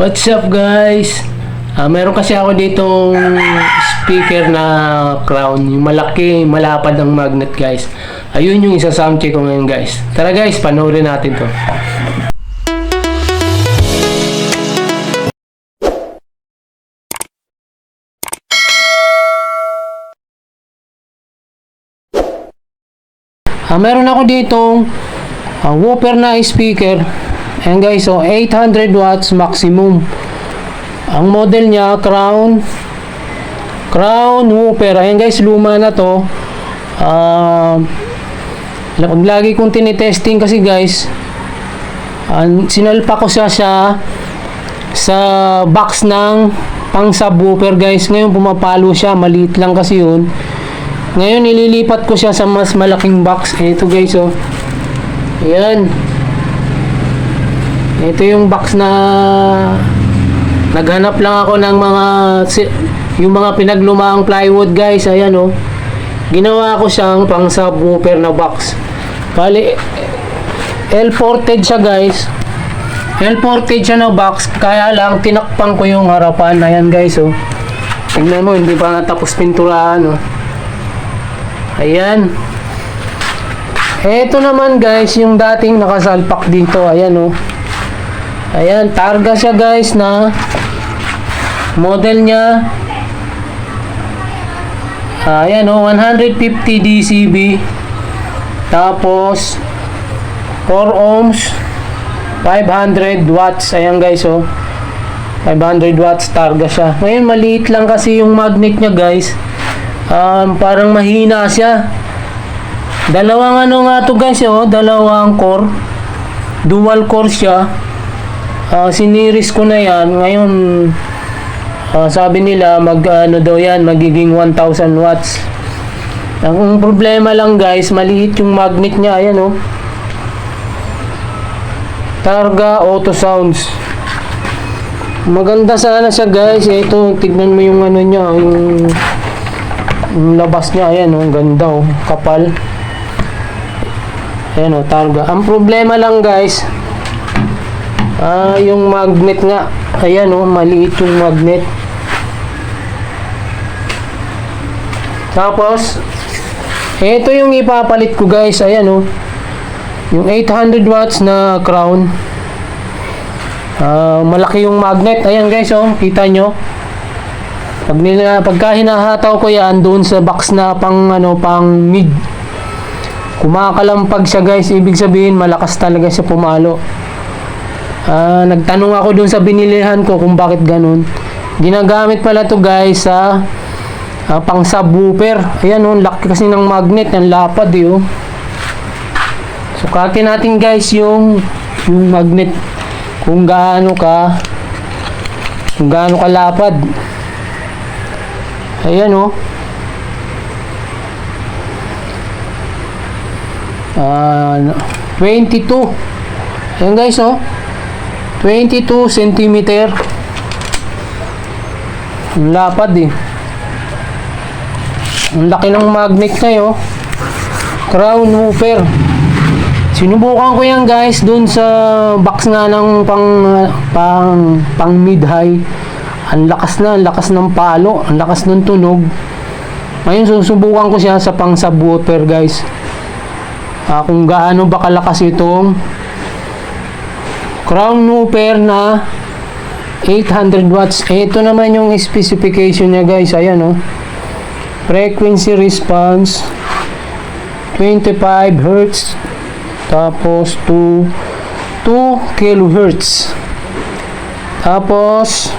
What's up guys? Ah, meron kasi ako ditong speaker na crown, yung malaki, malapad ng magnet guys. Ayun yung isa sound ko ngayon guys. Tara guys, panoorin natin to. Ah, meron ako ditong ah, whooper na speaker. Ayan guys, so 800 watts maximum. Ang model niya, Crown Crown Whooper. Ayan guys, luma na to. Pag lagi kong tinitesting kasi guys, an sinalpa ko siya siya sa box ng pang subwoofer guys. Ngayon pumapalo siya, maliit lang kasi yun. Ngayon ililipat ko siya sa mas malaking box. Ito guys oh. Ayan. Ito yung box na naghanap lang ako ng mga yung mga pinaglumaang plywood guys. Ayan oh. Ginawa ko siyang pang subwoofer na box. Bali L-ported siya guys. L-ported siya na box. Kaya lang tinakpan ko yung harapan. Ayan guys oh. Tingnan mo, hindi pa natapos pinturahan oh. Ayan. Ito naman guys, yung dating nakasalpak dito. Ayan oh. Ayan, targa siya guys na model niya. Ayan oh, 150 DCB. Tapos 4 ohms 500 watts. Ayan guys oh. 500 watts targa siya. Ngayon maliit lang kasi yung magnet niya guys um, parang mahina siya. Dalawang ano nga to guys, oh, dalawang core. Dual core siya. Ah, siniris ko na yan. Ngayon, ah, sabi nila mag ano daw yan, magiging 1000 watts. Ang problema lang guys, maliit yung magnet niya. Ayan oh. Targa Auto Sounds. Maganda sana siya guys. Ito, tignan mo yung ano niya, yung yung labas niya, ayan oh, ganda oh, kapal. Ayan oh, targa. Ang problema lang guys, ah, yung magnet nga, ayan oh, maliit yung magnet. Tapos, ito yung ipapalit ko guys, ayan oh, yung 800 watts na crown. Ah, malaki yung magnet, ayan guys oh, kita nyo. Pag nila pagka hinahataw ko yan doon sa box na pang ano pang mid. Kumakalampag siya guys, ibig sabihin malakas talaga siya pumalo. Ah, nagtanong ako doon sa binilihan ko kung bakit ganun. Ginagamit pala to guys sa ah, pang subwoofer. Ayan oh, laki kasi ng magnet, ang lapad eh oh. Sukatin natin guys yung yung magnet kung gaano ka kung gaano kalapad. Ayan oh. Ah, 22. Ayan guys oh. 22 cm. Lapad eh. Ang laki ng magnet na oh. Crown woofer. Sinubukan ko yan guys dun sa box nga ng pang pang pang mid high. Ang lakas na, ang lakas ng palo, ang lakas ng tunog. Ngayon, susubukan ko siya sa pang subwoofer, guys. Ah, kung gaano ba kalakas itong crown woofer na 800 watts. Ito naman yung specification niya, guys. Ayan, oh. Frequency response 25 Hz tapos 2 2 kilohertz tapos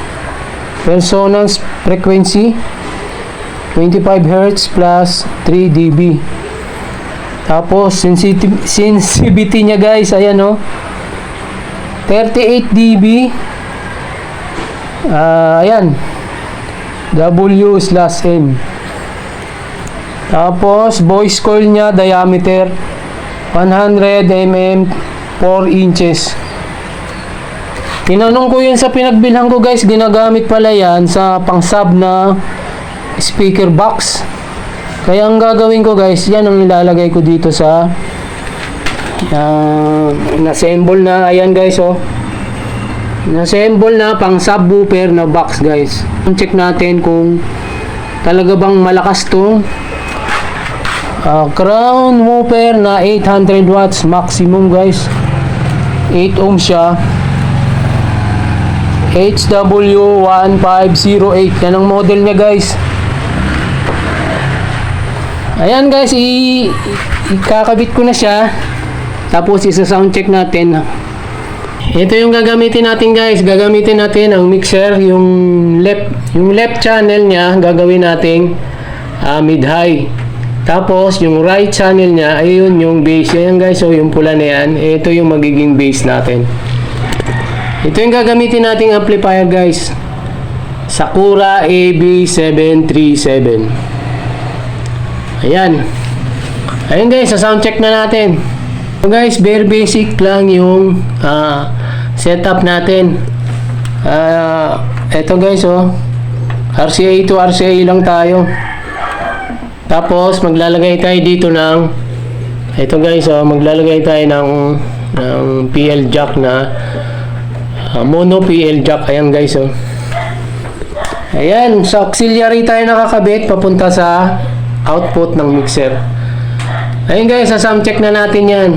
Resonance frequency 25 Hz plus 3 dB. Tapos sensitivity niya guys, ayan oh. 38 dB. Ah, ayan. W slash N. Tapos voice coil niya diameter 100 mm 4 inches. Tinanong ko yun sa pinagbilhan ko guys, ginagamit pala yan sa pang-sub na speaker box. Kaya ang gagawin ko guys, yan ang ilalagay ko dito sa uh, na-assemble na, ayan guys oh. Nassemble na pang subwoofer na box guys. Check natin kung talaga bang malakas to. Ah, crown woofer na 800 watts maximum guys. 8 ohm siya. HW1508 yan ang model niya guys. Ayan guys, i ikakabit ko na siya. Tapos isa sound check natin. Ito yung gagamitin natin guys. Gagamitin natin ang mixer, yung left, yung left channel niya gagawin nating ah, mid-high. Tapos yung right channel niya, ayun yung bass. Ayan guys, so yung pula na yan, ito yung magiging bass natin. Ito yung gagamitin nating amplifier guys. Sakura AB737. Ayan. Ayun guys, sa sound check na natin. So guys, very basic lang yung ah, setup natin. Ah, eto guys oh. RCA to RCA lang tayo. Tapos maglalagay tayo dito ng ito guys oh, maglalagay tayo ng ng PL jack na ah, mono PL jack. Ayan guys oh. Ayan, sa auxiliary tayo nakakabit papunta sa output ng mixer. Ayun guys, sa sound check na natin yan.